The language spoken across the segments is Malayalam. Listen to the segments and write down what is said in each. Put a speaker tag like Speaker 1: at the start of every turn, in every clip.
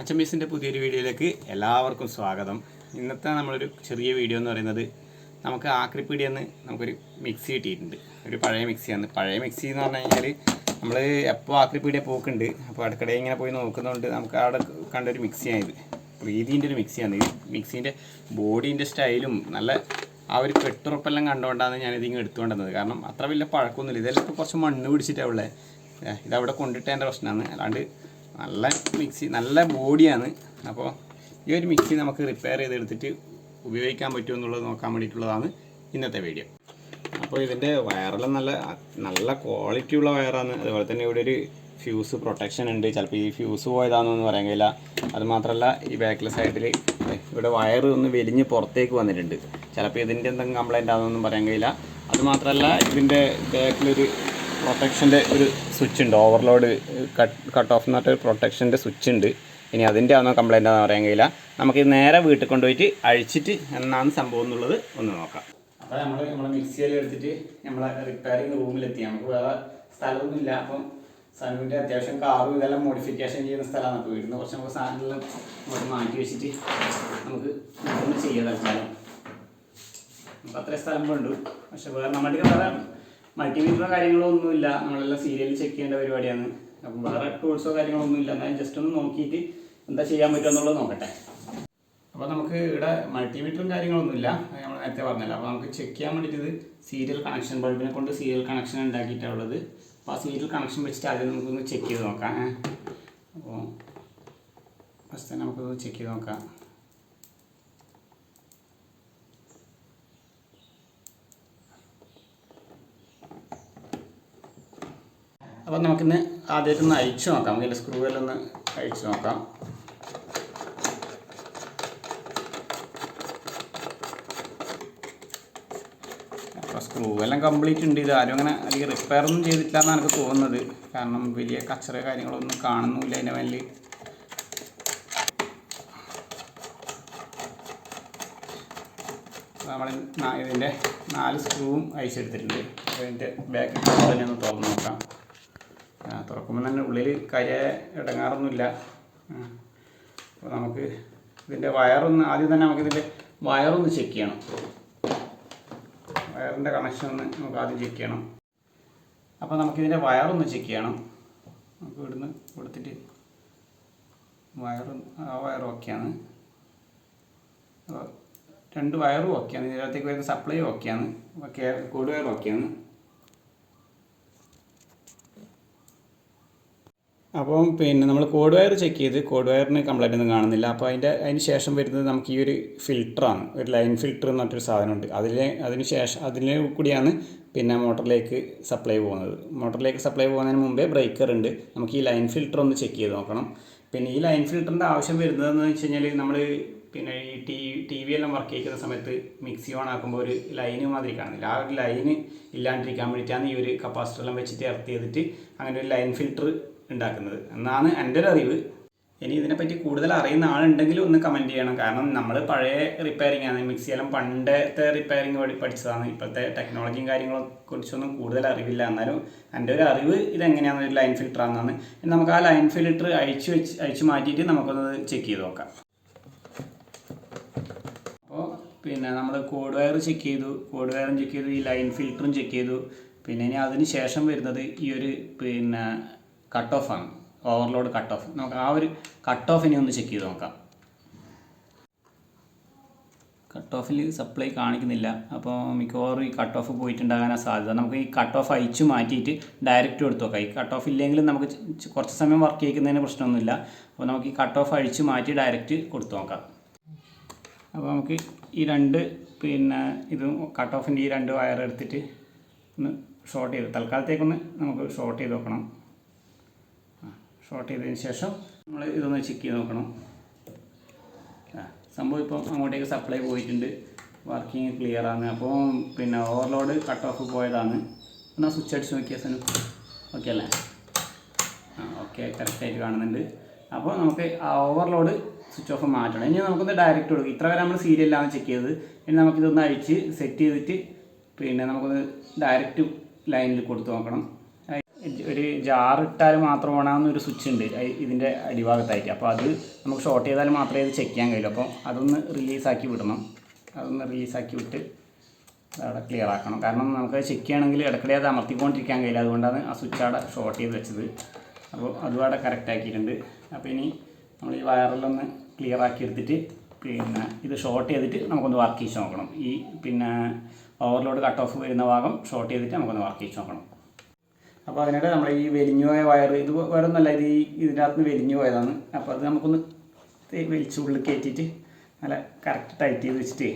Speaker 1: അച്ചമ്പീസിന്റെ പുതിയൊരു വീഡിയോയിലേക്ക് എല്ലാവർക്കും സ്വാഗതം. ഇന്നത്തെ നമ്മളൊരു ചെറിയ വീഡിയോ എന്ന് പറയുന്നത് നമുക്ക് ആക്രിപ്പീടിയെന്ന് നമുക്കൊരു മിക്സി കിട്ടിയിട്ടുണ്ട്. ഒരു പഴയ മിക്സിയാണ്. പഴയ മിക്സി എന്ന് പറഞ്ഞു കഴിഞ്ഞാൽ നമ്മൾ എപ്പോൾ ആക്രിപ്പീടിയ പോക്കുണ്ട് അപ്പോൾ അടുക്കടയിൽ ഇങ്ങനെ പോയി നോക്കുന്നതുകൊണ്ട് നമുക്ക് അവിടെ കണ്ടൊരു മിക്സിയാണിത്. പ്രീതിന്റെ ഒരു മിക്സിയാണ്. ഈ മിക്സീന്റെ ബോഡീന്റെ സ്റ്റൈലും നല്ല ആ ഒരു കെട്ടുറപ്പെല്ലാം കണ്ടുകൊണ്ടാണ് ഞാനിതിങ്ങനെ എടുത്തുകൊണ്ടിരുന്നത് കാരണം അത്ര വലിയ പഴക്കമൊന്നുമില്ല. ഇതെല്ലാം ഇപ്പോൾ കുറച്ച് മണ്ണ് പിടിച്ചിട്ടാണ് ഉള്ളത് ഇതവിടെ കൊണ്ടിട്ടേന്റെ പ്രശ്നമാണ് അല്ലാണ്ട് നല്ല മിക്സി നല്ല ബോഡിയാണ് അപ്പോൾ ഈ ഒരു മിക്സി നമുക്ക് റിപ്പയർ ചെയ്തെടുത്തിട്ട് ഉപയോഗിക്കാൻ പറ്റുമോ എന്നുള്ളത് നോക്കാൻ വേണ്ടിയിട്ടുള്ളതാണ് ഇന്നത്തെ വീഡിയോ അപ്പോൾ ഇതിന്റെ വയറെല്ലാം നല്ല നല്ല ക്വാളിറ്റി ഉള്ള വയറാണ് അതുപോലെ തന്നെ ഇവിടെ ഒരു ഫ്യൂസ് പ്രൊട്ടക്ഷൻ ഉണ്ട്. ചിലപ്പോൾ ഈ ഫ്യൂസ് പോയതാണെന്നൊന്നും പറയാൻ കഴിയില്ല. അതുമാത്രമല്ല ഈ ബാക്കിലെ സൈഡിൽ ഇവിടെ വയർ ഒന്ന് വലിഞ്ഞ് പുറത്തേക്ക് വന്നിട്ടുണ്ട്. ചിലപ്പോൾ ഇതിന്റെ എന്തെങ്കിലും കംപ്ലൈന്റ് ആണെന്നൊന്നും പറയാൻ കഴിയില്ല. അതുമാത്രമല്ല ഇതിന്റെ ബാക്കിലൊരു പ്രൊട്ടക്ഷന്റെ ഒരു സ്വിച്ച് ഉണ്ട്. ഓവർലോഡ് കട്ട് കട്ട് ഓഫ് എന്ന് പറഞ്ഞിട്ട് പ്രൊട്ടക്ഷന്റെ സ്വിച്ച് ഉണ്ട്. ഇനി അതിന്റെ ആണോ കംപ്ലൈന്റ് ആണെന്ന് പറയാൻ കഴിയില്ല. നമുക്ക് നേരെ വീട്ടിൽ കൊണ്ടുപോയിട്ട് അഴിച്ചിട്ട് എന്നാണ് സംഭവം എന്നുള്ളത് ഒന്ന് നോക്കാം. അപ്പോൾ നമ്മൾ നമ്മളെ മിക്സിയിൽ എടുത്തിട്ട് നമ്മളെ റിപ്പയറിംഗ് റൂമിലെത്തി നമുക്ക് വേറെ സ്ഥലമൊന്നുമില്ല അപ്പം സനുവിന്റെ അത്യാവശ്യം കാറും ഇതെല്ലാം മോഡിഫിക്കേഷൻ ചെയ്യുന്ന സ്ഥലമാണ്. അപ്പോൾ വീട്ടിൽ നിന്ന് കുറച്ച് നമുക്ക് സാധനങ്ങളെല്ലാം ഇങ്ങോട്ട് മാറ്റി വെച്ചിട്ട് നമുക്ക് ഒന്ന് ചെയ്യാം തൽക്കാലം. നമുക്ക് അത്രയും സ്ഥലം പക്ഷെ വേറെ നമ്മുടെ വേറെ മൾട്ടിമീറ്ററോ കാര്യങ്ങളോ ഒന്നുമില്ല. നമ്മളെല്ലാം സീരിയൽ ചെക്ക് ചെയ്യേണ്ട പരിപാടിയാണ്. അപ്പം വേറെ ടൂൾസോ കാര്യങ്ങളോ ഒന്നുമില്ല എന്നാലും ജസ്റ്റ് ഒന്ന് നോക്കിയിട്ട് എന്താ ചെയ്യാൻ പറ്റുമെന്നുള്ളത് നോക്കട്ടെ. അപ്പോൾ നമുക്ക് ഇവിടെ മൾട്ടിമീറ്ററും കാര്യങ്ങളൊന്നുമില്ല നമ്മൾ നേരത്തെ പറഞ്ഞല്ലോ. അപ്പോൾ നമുക്ക് ചെക്ക് ചെയ്യാൻ വേണ്ടിയിട്ട് സീരിയൽ കണക്ഷൻ ബൾബിനെ കൊണ്ട് സീരിയൽ കണക്ഷൻ ഉണ്ടാക്കിയിട്ടാണ് ഉള്ളത്. അപ്പോൾ ആ സീരിയൽ കണക്ഷൻ വെച്ചിട്ട് ആദ്യം നമുക്കൊന്ന് ചെക്ക് ചെയ്ത് നോക്കാം. അപ്പോൾ ഫസ്റ്റ് തന്നെ നമുക്കൊന്ന് ചെക്ക് ചെയ്ത് നോക്കാം. അപ്പോൾ നമുക്കിന്ന് ആദ്യമായിട്ടൊന്ന് അഴിച്ചു നോക്കാം. എല്ലാം ഒന്ന് അഴിച്ചു നോക്കാം. അപ്പോൾ സ്ക്രൂ എല്ലാം കംപ്ലീറ്റ് ഉണ്ട്. ഇത് ആരും അങ്ങനെ അധികം റിപ്പയർ ഒന്നും ചെയ്തിട്ടില്ല എന്നാണ് എനിക്ക് തോന്നുന്നത്. കാരണം വലിയ കച്ചറ കാര്യങ്ങളൊന്നും കാണുന്നില്ല അതിന്റെ മേലിൽ നമ്മൾ ഇതിന്റെ നാല് സ്ക്രൂവും അഴിച്ചെടുത്തിട്ടുണ്ട്. അപ്പോൾ ഇതിന്റെ ബാക്ക് തന്നെ ഒന്ന് തുറന്ന് നോക്കാം. തുറക്കുമ്പോൾ തന്നെ ഉള്ളിൽ കരിയ ഇടങ്ങാറൊന്നുമില്ല. അപ്പോൾ നമുക്ക് ഇതിന്റെ വയറൊന്ന് ആദ്യം തന്നെ നമുക്കിതിന്റെ വയറൊന്ന് ചെക്ക് ചെയ്യണം. വയറിന്റെ കണക്ഷൻ ഒന്ന് നമുക്ക് ആദ്യം ചെക്ക് ചെയ്യണം. അപ്പോൾ നമുക്കിതിന്റെ വയറൊന്ന് ചെക്ക് ചെയ്യണം. നമുക്ക് ഇവിടുന്ന് കൊടുത്തിട്ട് വയർ ആ വയർ ഓക്കെയാണ് രണ്ട് വയറും ഓക്കെയാണ് ഇതിനകത്തേക്ക് വരുന്ന സപ്ലൈ ഓക്കെയാണ് കൂടുവയർ കോഡ് അപ്പം പിന്നെ നമ്മൾ കോഡ് വയർ ചെക്ക് ചെയ്ത് കോഡ് വയറിന് കംപ്ലൈന്റ് ഒന്നും കാണുന്നില്ല. അപ്പോൾ അതിന്റെ അതിന് ശേഷം വരുന്നത് നമുക്ക് ഈ ഒരു ഫിൽറ്ററാണ് ഒരു ലൈൻ ഫിൽറ്റർ എന്ന് പറഞ്ഞൊരു സാധനമുണ്ട്. അതിലെ അതിന് ശേഷം അതിലെ കൂടിയാണ് പിന്നെ മോട്ടറിലേക്ക് സപ്ലൈ പോകുന്നത്. മോട്ടറിലേക്ക് സപ്ലൈ പോകുന്നതിന് മുമ്പേ ബ്രേക്കർ ഉണ്ട്. നമുക്ക് ഈ ലൈൻ ഫിൽറ്റർ ഒന്ന് ചെക്ക് ചെയ്ത് നോക്കണം. പിന്നെ ഈ ലൈൻ ഫിൽറ്ററിന്റെ ആവശ്യം വരുന്നതെന്ന് വെച്ച് കഴിഞ്ഞാൽ നമ്മൾ പിന്നെ ഈ ടി ടി വി എല്ലാം വർക്ക് ചെയ്യുന്ന സമയത്ത് മിക്സി ഓൺ ആക്കുമ്പോൾ ഒരു ലൈന് മാതിരി കാണുന്നില്ല. ആ ഒരു ലൈന് ഇല്ലാണ്ടിരിക്കാൻ വേണ്ടിയിട്ടാണ് ഈ ഒരു കപ്പാസിറ്റർ എല്ലാം വെച്ചിട്ട് എർത്ത് ചെയ്തിട്ട് അങ്ങനെ ഒരു ലൈൻ ഫിൽറ്റർ ഉണ്ടാക്കുന്നത്. എന്നാണ് എന്റെ ഒരു അറിവ്. ഇനി ഇതിനെപ്പറ്റി കൂടുതൽ അറിയുന്ന ആളുണ്ടെങ്കിൽ ഒന്ന് കമന്റ് ചെയ്യണം. കാരണം നമ്മൾ പഴയ റിപ്പയറിംഗ് ആണ്. മിക്സി എല്ലാം പണ്ടത്തെ റിപ്പയറിംഗ് വഴി പഠിച്ചതാണ്. ഇപ്പോഴത്തെ ടെക്നോളജിയും കാര്യങ്ങളെ കുറിച്ചൊന്നും കൂടുതൽ അറിവില്ല. എന്നാലും എന്റെ ഒരു അറിവ് ഇതെങ്ങനെയാണ് ഒരു ലൈൻ ഫിൽറ്റർ ആണെന്നാണ്. നമുക്ക് ആ ലൈൻ ഫിൽറ്റർ അഴിച്ചു വെച്ച് അഴിച്ചു മാറ്റിയിട്ട് നമുക്കൊന്ന് ചെക്ക് ചെയ്ത് നോക്കാം അപ്പോൾ പിന്നെ നമ്മൾ കോഡ് വയർ ചെക്ക് ചെയ്തു. കോഡ് വയറും ചെക്ക് ചെയ്തു. ഈ ലൈൻ ഫിൽറ്ററും ചെക്ക് ചെയ്തു. പിന്നെ ഇനി അതിന് ശേഷം വരുന്നത് ഈ ഒരു പിന്നെ കട്ട് ഓഫ് ആണ്. ഓവർലോഡ് കട്ട് ഓഫ് നമുക്ക് ആ ഒരു കട്ട് ഓഫിനെ ഒന്ന് ചെക്ക് ചെയ്ത് നോക്കാം. കട്ട് ഓഫിൽ സപ്ലൈ കാണിക്കുന്നില്ല. അപ്പോൾ മിക്കവാറും ഈ കട്ട് ഓഫ് പോയിട്ടുണ്ടാകാനാണ് സാധ്യത. നമുക്ക് ഈ കട്ട് ഓഫ് അയച്ചു മാറ്റിയിട്ട് ഡയറക്റ്റ് കൊടുത്തു നോക്കാം. ഈ കട്ട് ഓഫ് ഇല്ലെങ്കിലും നമുക്ക് കുറച്ച് സമയം വർക്ക് ചെയ്യിക്കുന്നതിന് പ്രശ്നമൊന്നുമില്ല. അപ്പോൾ നമുക്ക് ഈ കട്ട് ഓഫ് അഴിച്ചു മാറ്റി ഡയറക്റ്റ് കൊടുത്തു നോക്കാം. അപ്പോൾ നമുക്ക് ഈ രണ്ട് പിന്നെ ഇത് കട്ട് ഓഫിന്റെ ഈ രണ്ട് വയർ എടുത്തിട്ട് ഒന്ന് ഷോർട്ട് ചെയ്ത് തൽക്കാലത്തേക്കൊന്ന് നമുക്ക് ഷോർട്ട് ചെയ്ത് നോക്കണം. ഷോർട്ട് ചെയ്തതിന് ശേഷം നമ്മൾ ഇതൊന്ന് ചെക്ക് ചെയ്ത് നോക്കണം. സംഭവം ഇപ്പം അങ്ങോട്ടേക്ക് സപ്ലൈ പോയിട്ടുണ്ട്. വർക്കിംഗ് ക്ലിയർ ആണ്. അപ്പോൾ പിന്നെ ഓവർലോഡ് കട്ട് ഓഫ് പോയതാണ്. എന്നാൽ സ്വിച്ച് അടിച്ച് നോക്കിയ സനു. ഓക്കെ അല്ലേ? ആ ഓക്കെ കറക്റ്റായിട്ട് കാണുന്നുണ്ട്. അപ്പോൾ നമുക്ക് ആ ഓവർലോഡ് സ്വിച്ച് ഓഫ് മാറ്റണം. ഇനി നമുക്കൊന്ന് ഡയറക്റ്റ് കൊടുക്കും. ഇത്ര വരെ നമ്മൾ സീരിയലാണ് ചെക്ക് ചെയ്തത്. ഇനി നമുക്കിതൊന്ന് അഴിച്ച് സെറ്റ് ചെയ്തിട്ട് പിന്നെ നമുക്കൊന്ന് ഡയറക്റ്റ് ലൈനിൽ കൊടുത്തു നോക്കണം.
Speaker 2: ഒരു ജാർ ഇട്ടാൽ മാത്രം ഓണാവുന്ന ഒരു സ്വിച്ച് ഉണ്ട്. ഇതിന്റെ അടിഭാഗത്തായിട്ട്. അപ്പോൾ അത് നമുക്ക് ഷോർട്ട് ചെയ്താൽ മാത്രമേ ഇത് ചെക്ക് ചെയ്യാൻ കഴിയൂ. അപ്പോൾ അതൊന്ന് റിലീസാക്കി വിടണം. അതൊന്ന് റിലീസാക്കി വിട്ട് അവിടെ ക്ലിയർ ആക്കണം. കാരണം നമുക്ക് ചെക്ക് ചെയ്യണമെങ്കിൽ ഇടയ്ക്കിടെ അത് അമർത്തിക്കൊണ്ടിരിക്കാൻ കഴിയില്ല. അതുകൊണ്ടാണ് ആ സ്വിച്ച് അവിടെ ഷോർട്ട് ചെയ്ത് വെച്ചത്. അപ്പോൾ അതും അവിടെ കറക്റ്റ് ആക്കിയിട്ടുണ്ട്. അപ്പോൾ ഇനി നമ്മൾ ഈ വയറിലൊന്ന് ക്ലിയർ ആക്കി എടുത്തിട്ട് പിന്നെ ഇത് ഷോർട്ട് ചെയ്തിട്ട് നമുക്കൊന്ന് വർക്ക് ചെയ്ത് നോക്കണം. ഈ പിന്നെ ഓവർലോഡ് കട്ട് ഓഫ് വരുന്ന ഭാഗം ഷോർട്ട് ചെയ്തിട്ട് നമുക്കൊന്ന് വർക്ക് ചെയ്ത് നോക്കണം. അപ്പോൾ അതിനിടെ നമ്മൾ ഈ വെലിഞ്ഞു പോയ വയർ ഇത് വേറെ ഒന്നല്ല ഇത് ഈ നിന്ന് വെലിഞ്ഞു പോയതാണ്. അപ്പോൾ അത് നമുക്കൊന്ന് വലിച്ച് ഉള്ളിൽ കയറ്റിയിട്ട് നല്ല കറക്റ്റ് ടൈറ്റ് ചെയ്ത് വെച്ചിട്ട്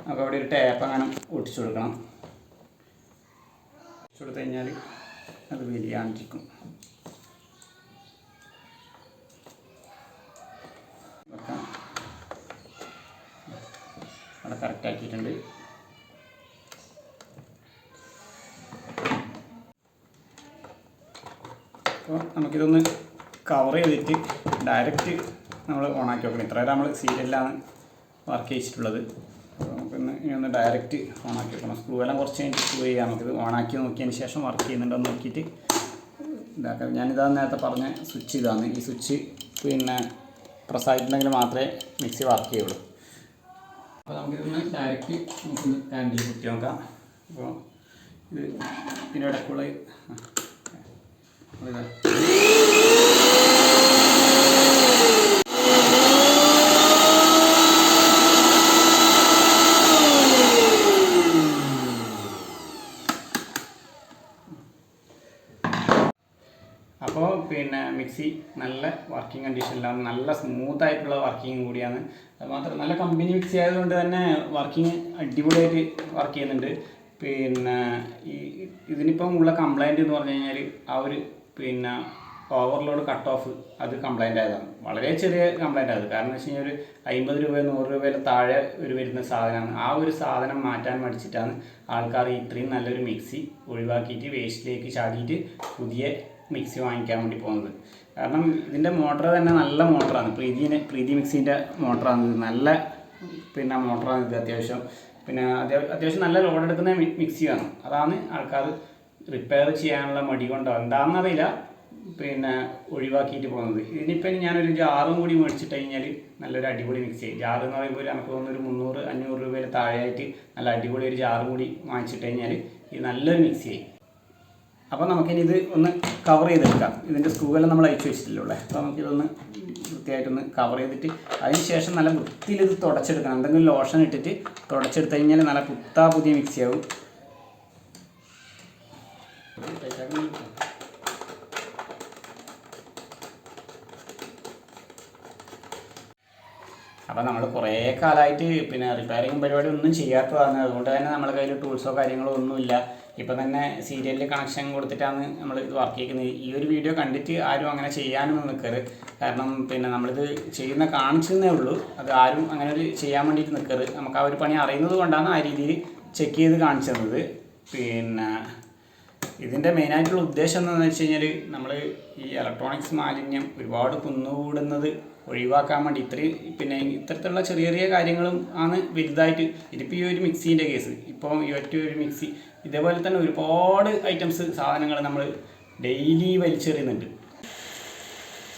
Speaker 2: നമുക്ക് അവിടെ ഒരു ടാപ്പ് അങ്ങനെ ഒട്ടിച്ചു കൊടുക്കണം. ഒട്ടിച്ചു കൊടുത്തു കഴിഞ്ഞാൽ അത് വലിയാണ്ടിരിക്കും. അവിടെ കറക്റ്റ് ആക്കിയിട്ടുണ്ട്. അപ്പോൾ നമുക്കിതൊന്ന് കവർ ചെയ്തിട്ട് ഡയറക്റ്റ് നമ്മൾ ഓണാക്കി വെക്കണം. ഇത്ര നമ്മൾ സീരിയലിലാണ് വർക്ക് ചെയ്തിട്ടുള്ളത്. അപ്പോൾ നമുക്കൊന്ന് ഇനി ഒന്ന് ഡയറക്റ്റ് ഓണാക്കി വെക്കണം. സ്ക്രൂ എല്ലാം കുറച്ച് കഴിഞ്ഞിട്ട് സ്ക്രൂ ചെയ്യാം. നമുക്കിത് ഓണാക്കി നോക്കിയതിന് ശേഷം വർക്ക് ചെയ്യുന്നുണ്ടോ എന്ന് നോക്കിയിട്ട് ഇതാക്കാം. ഞാനിതാ നേരത്തെ പറഞ്ഞ സ്വിച്ച് ഇതാണ്. ഈ സ്വിച്ച് പിന്നെ പ്രസ് ആയിട്ടുണ്ടെങ്കിൽ മാത്രമേ മിക്സി വർക്ക് ചെയ്യുള്ളൂ. അപ്പോൾ നമുക്കിതൊന്ന് ഡയറക്റ്റ് നമുക്കൊന്ന് ഹാൻഡിൽ കുത്തി നോക്കാം. അപ്പോൾ ഇത് ഇതിന്റെ ഇടയ്ക്കുള്ള അപ്പോൾ പിന്നെ മിക്സി നല്ല വർക്കിംഗ് കണ്ടീഷനിലാണ് നല്ല സ്മൂത്ത് ആയിട്ടുള്ള വർക്കിംഗ് കൂടിയാണ്. അതുമാത്രം നല്ല കമ്പനി മിക്സി ആയതുകൊണ്ട് തന്നെ വർക്കിംഗ് അടിപൊളിയായിട്ട് വർക്ക് ചെയ്യുന്നുണ്ട്. പിന്നെ ഈ ഇതിനിപ്പം ഉള്ള കംപ്ലൈന്റ് എന്ന് പറഞ്ഞു കഴിഞ്ഞാൽ ആ ഒരു പിന്നെ ഓവർലോഡ് കട്ട് ഓഫ് അത് കംപ്ലൈന്റ് ആയതാണ്. വളരെ ചെറിയ കംപ്ലൈന്റ് ആയത് കാരണം വെച്ച് കഴിഞ്ഞാൽ ഒരു അമ്പത് രൂപ നൂറ് രൂപയിൽ താഴെ ഒരു വരുന്ന സാധനമാണ്. ആ ഒരു സാധനം മാറ്റാൻ മടിച്ചിട്ടാണ് ആൾക്കാർ ഇത്രയും നല്ലൊരു മിക്സി ഒഴിവാക്കിയിട്ട് വേസ്റ്റിലേക്ക് ചാടിയിട്ട് പുതിയ മിക്സി വാങ്ങിക്കാൻ വേണ്ടി പോകുന്നത്. കാരണം ഇതിന്റെ മോട്ടർ തന്നെ നല്ല മോട്ടറാണ് പ്രീതിനെ പ്രീതി മിക്സിന്റെ മോട്ടറാണ് ഇത് നല്ല പിന്നെ മോട്ടറാണ് ഇത് അത്യാവശ്യം. പിന്നെ അത്യാ- അത്യാവശ്യം നല്ല ലോഡ് എടുക്കുന്ന മിക്സി മിക്സിയാണ് അതാണ് ആൾക്കാർ റിപ്പയർ ചെയ്യാനുള്ള മടി കൊണ്ടോ എന്താണെന്നറിയില്ല പിന്നെ ഒഴിവാക്കിയിട്ട് പോകുന്നത്. ഇതിനിപ്പം ഞാനൊരു ജാറും കൂടി മേടിച്ചിട്ട് കഴിഞ്ഞാൽ നല്ലൊരു അടിപൊളി മിക്സി. ജാറ് എന്ന് പറയുമ്പോൾ എനിക്ക് തോന്നുന്നു ഒരു മുന്നൂറ് അഞ്ഞൂറ് രൂപയിൽ താഴെയായിട്ട് നല്ല അടിപൊളി ഒരു ജാറും കൂടി വാങ്ങിച്ചിട്ട് കഴിഞ്ഞാൽ ഇത് നല്ലൊരു മിക്സി ആയി അപ്പോൾ നമുക്കിനി ഇത് ഒന്ന് കവർ ചെയ്തെടുക്കാം. ഇതിന്റെ സ്ക്രൂവെല്ലാം നമ്മൾ അയച്ചു വെച്ചിട്ടില്ലേ അപ്പോൾ നമുക്കിതൊന്ന് വൃത്തിയായിട്ടൊന്ന് കവർ ചെയ്തിട്ട് അതിന് ശേഷം നല്ല വൃത്തിയിൽ ഇത് തുടച്ചെടുക്കണം. എന്തെങ്കിലും ലോഷൻ ഇട്ടിട്ട് തുടച്ചെടുത്ത് കഴിഞ്ഞാൽ നല്ല പുത്താ പുതിയ മിക്സി ആവും. അപ്പോൾ നമ്മൾ കുറേ കാലമായിട്ട് പിന്നെ റിപ്പയറിങ് പരിപാടി ഒന്നും ചെയ്യാത്തതാണ്. അതുകൊണ്ട് തന്നെ നമ്മുടെ കയ്യിൽ ടൂൾസോ കാര്യങ്ങളോ ഒന്നുമില്ല. ഇപ്പം തന്നെ സീരിയലിൽ കണക്ഷൻ കൊടുത്തിട്ടാണ് നമ്മൾ ഇത് വർക്ക് ചെയ്യുന്നത് ഈ ഒരു വീഡിയോ കണ്ടിട്ട് ആരും അങ്ങനെ ചെയ്യാനൊന്നും നിൽക്കരുത് കാരണം പിന്നെ നമ്മളിത് ചെയ്യുന്ന കാണിച്ചെന്നേ ഉള്ളൂ. അത് ആരും അങ്ങനെ ഒരു ചെയ്യാൻ വേണ്ടിയിട്ട് നിൽക്കരുത് നമുക്ക് ആ ഒരു പണി അറിയുന്നത് കൊണ്ടാണ് ആ രീതിയിൽ ചെക്ക് ചെയ്ത് കാണിച്ചു തന്നത് പിന്നെ ഇതിന്റെ മെയിനായിട്ടുള്ള ഉദ്ദേശം എന്താണെന്ന് വെച്ച് കഴിഞ്ഞാൽ നമ്മൾ ഈ ഇലക്ട്രോണിക്സ് മാലിന്യം ഒരുപാട് കുന്നുകൂടുന്നത് ഒഴിവാക്കാൻ വേണ്ടി ഇത്രയും പിന്നെ ഇത്തരത്തിലുള്ള ചെറിയ ചെറിയ കാര്യങ്ങളും ആണ് വലുതായിട്ട് ഇതിപ്പോൾ ഈ ഒരു മിക്സീന്റെ കേസ് ഇപ്പോൾ ഈ ഒറ്റ ഒരു മിക്സി ഇതേപോലെ തന്നെ ഒരുപാട് ഐറ്റംസ് സാധനങ്ങൾ നമ്മൾ ഡെയിലി വലിച്ചെറിയുന്നുണ്ട്.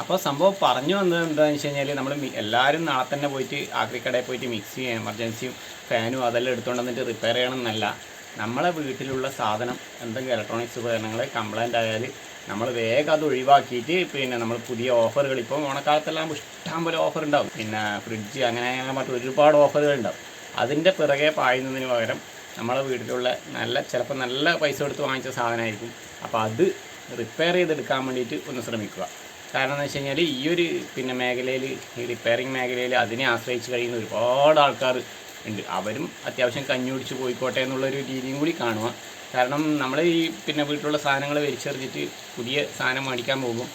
Speaker 2: അപ്പോൾ സംഭവം പറഞ്ഞു വന്നത് എന്താണെന്ന് വെച്ച് കഴിഞ്ഞാൽ നമ്മൾ എല്ലാവരും നാളെ തന്നെ പോയിട്ട് ആക്രിക്കടയിൽ പോയിട്ട് മിക്സി എമർജൻസിയും ഫാനും അതെല്ലാം എടുത്തുകൊണ്ട് വന്നിട്ട് റിപ്പയർ ചെയ്യണം എന്നല്ല നമ്മളെ വീട്ടിലുള്ള സാധനം എന്തെങ്കിലും ഇലക്ട്രോണിക്സ് ഉപകരണങ്ങൾ കംപ്ലൈന്റ് ആയാൽ നമ്മൾ വേഗം അത് ഒഴിവാക്കിയിട്ട് പിന്നെ നമ്മൾ പുതിയ ഓഫറുകൾ ഇപ്പോൾ ഓണക്കാലത്തെല്ലാം ഇഷ്ടം പോലെ ഓഫർ ഉണ്ടാവും. പിന്നെ ഫ്രിഡ്ജ് അങ്ങനെ മറ്റു ഒരുപാട് ഓഫറുകൾ ഉണ്ടാവും. അതിന്റെ പിറകെ പായുന്നതിന് പകരം നമ്മളെ വീട്ടിലുള്ള നല്ല ചിലപ്പോൾ നല്ല പൈസ കൊടുത്ത് വാങ്ങിച്ച സാധനമായിരിക്കും. അപ്പോൾ അത് റിപ്പയർ ചെയ്തെടുക്കാൻ വേണ്ടിയിട്ട് ഒന്ന് ശ്രമിക്കുക. കാരണം എന്ന് വെച്ച് കഴിഞ്ഞാൽ ഈ ഒരു പിന്നെ മേഖലയിൽ ഈ റിപ്പയറിങ് മേഖലയിൽ അതിനെ ആശ്രയിച്ച് കഴിയുന്ന ഒരുപാട് ആൾക്കാർ ഉണ്ട്. അവരും അത്യാവശ്യം കഞ്ഞി കുടിച്ച് പോയിക്കോട്ടെ എന്നുള്ളൊരു രീതിയും കൂടി കാണുക. കാരണം നമ്മൾ ഈ പിന്നെ വീട്ടിലുള്ള സാധനങ്ങൾ വലിച്ചെറിഞ്ഞിട്ട് പുതിയ സാധനം മേടിക്കാൻ പോകും.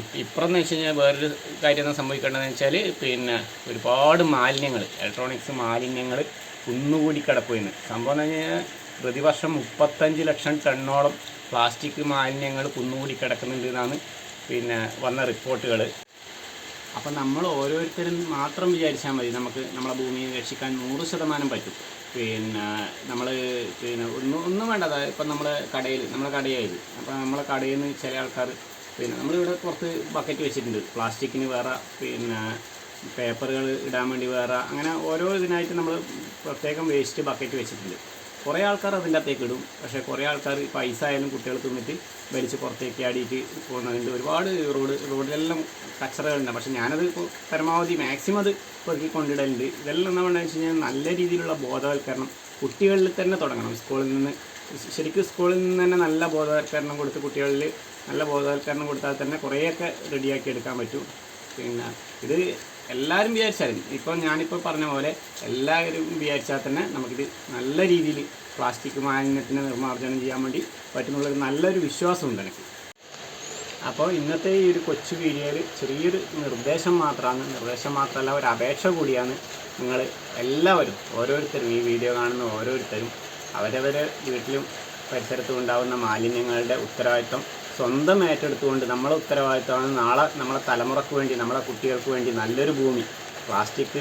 Speaker 2: ഇപ്പം ഇപ്പുറം എന്ന് വെച്ച് കഴിഞ്ഞാൽ വേറൊരു കാര്യം സംഭവിക്കേണ്ടതെന്ന് വെച്ചാൽ പിന്നെ ഒരുപാട് മാലിന്യങ്ങൾ ഇലക്ട്രോണിക്സ് മാലിന്യങ്ങൾ കുന്നുകൂടി കിടക്കുകയാണ് സംഭവം എന്ന് കഴിഞ്ഞാൽ പ്രതിവർഷം മുപ്പത്തഞ്ച് ലക്ഷം ടണ്ണോളം പ്ലാസ്റ്റിക് മാലിന്യങ്ങൾ കുന്നുകൂടി കിടക്കുന്നുണ്ട് എന്നാണ് പിന്നെ വന്ന റിപ്പോർട്ടുകൾ അപ്പം നമ്മൾ ഓരോരുത്തരും മാത്രം വിചാരിച്ചാൽ മതി നമുക്ക് നമ്മളെ ഭൂമിയെ രക്ഷിക്കാൻ നൂറ് ശതമാനം പറ്റും.
Speaker 1: പിന്നെ നമ്മൾ പിന്നെ ഒന്നും ഒന്നും വേണ്ട. ഇപ്പം നമ്മുടെ കടയിൽ നമ്മളെ കടയായത്. അപ്പം നമ്മളെ കടയിൽ നിന്ന് ചില ആൾക്കാർ പിന്നെ നമ്മളിവിടെ പുറത്ത് ബക്കറ്റ് വെച്ചിട്ടുണ്ട്. പ്ലാസ്റ്റിക്കിന് വേറെ പിന്നെ പേപ്പറുകൾ ഇടാൻ വേണ്ടി വേറെ അങ്ങനെ ഓരോ ഇതിനായിട്ട് നമ്മൾ പ്രത്യേകം വേസ്റ്റ് ബക്കറ്റ് വെച്ചിട്ടുണ്ട്. കുറേ ആൾക്കാർ അതിന്റെ അകത്തേക്ക് ഇടും. പക്ഷേ കുറേ ആൾക്കാർ പൈസ ആയാലും കുട്ടികൾ തിന്നിട്ട് വലിച്ച് പുറത്തേക്ക് ആടിയിട്ട് പോകുന്നുണ്ട് ഒരുപാട് റോഡ് റോഡിലെല്ലാം കച്ചറകളുണ്ട്. പക്ഷേ ഞാനത് പരമാവധി മാക്സിമം അത് പെറുക്കി കൊണ്ടിടലുണ്ട്. ഇതെല്ലാം എന്താ പറയുക വെച്ച് കഴിഞ്ഞാൽ നല്ല രീതിയിലുള്ള ബോധവൽക്കരണം കുട്ടികളിൽ തന്നെ തുടങ്ങണം. സ്കൂളിൽ നിന്ന് ശരിക്കും സ്കൂളിൽ നിന്ന് തന്നെ നല്ല ബോധവൽക്കരണം കൊടുത്ത് കുട്ടികളിൽ നല്ല ബോധവൽക്കരണം കൊടുത്താൽ തന്നെ കുറേയൊക്കെ റെഡിയാക്കി എടുക്കാൻ പറ്റും. പിന്നെ ഇത് എല്ലാവരും വിചാരിച്ചാലും ഇപ്പോൾ ഞാനിപ്പോൾ പറഞ്ഞ പോലെ എല്ലാവരും വിചാരിച്ചാൽ തന്നെ നമുക്കിത് നല്ല രീതിയിൽ പ്ലാസ്റ്റിക് മാലിന്യത്തിന് നിർമ്മാർജനം ചെയ്യാൻ വേണ്ടി പറ്റുന്നുള്ളൊരു നല്ലൊരു വിശ്വാസമുണ്ട് എനിക്ക്. അപ്പോൾ ഇന്നത്തെ ഈ ഒരു കൊച്ചു വീഡിയോയിൽ ചെറിയൊരു നിർദ്ദേശം മാത്രമാണ് നിർദ്ദേശം മാത്രമല്ല ഒരു അപേക്ഷ കൂടിയാണ് നിങ്ങൾ എല്ലാവരും ഓരോരുത്തരും ഈ വീഡിയോ കാണുന്ന ഓരോരുത്തരും അവരവരെ വീട്ടിലും പരിസരത്തും ഉണ്ടാകുന്ന മാലിന്യങ്ങളുടെ ഉത്തരവാദിത്വം സ്വന്തം ഏറ്റെടുത്തുകൊണ്ട് നമ്മളെ ഉത്തരവാദിത്തമാണ് നാളെ നമ്മളെ തലമുറയ്ക്ക് വേണ്ടി നമ്മളെ കുട്ടികൾക്ക് വേണ്ടി നല്ലൊരു ഭൂമി. പ്ലാസ്റ്റിക്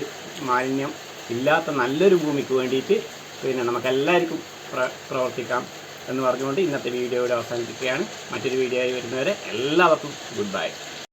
Speaker 1: മാലിന്യം ഇല്ലാത്ത നല്ലൊരു ഭൂമിക്ക് വേണ്ടിയിട്ട് പിന്നെ നമുക്കെല്ലാവർക്കും പ്ര പ്രവർത്തിക്കാം എന്ന് പറഞ്ഞുകൊണ്ട് ഇന്നത്തെ വീഡിയോയുടെ അവസാനിപ്പിക്കുകയാണ്. മറ്റൊരു വീഡിയോ ആയി വരുന്നവരെ എല്ലാവർക്കും ഗുഡ് ബൈ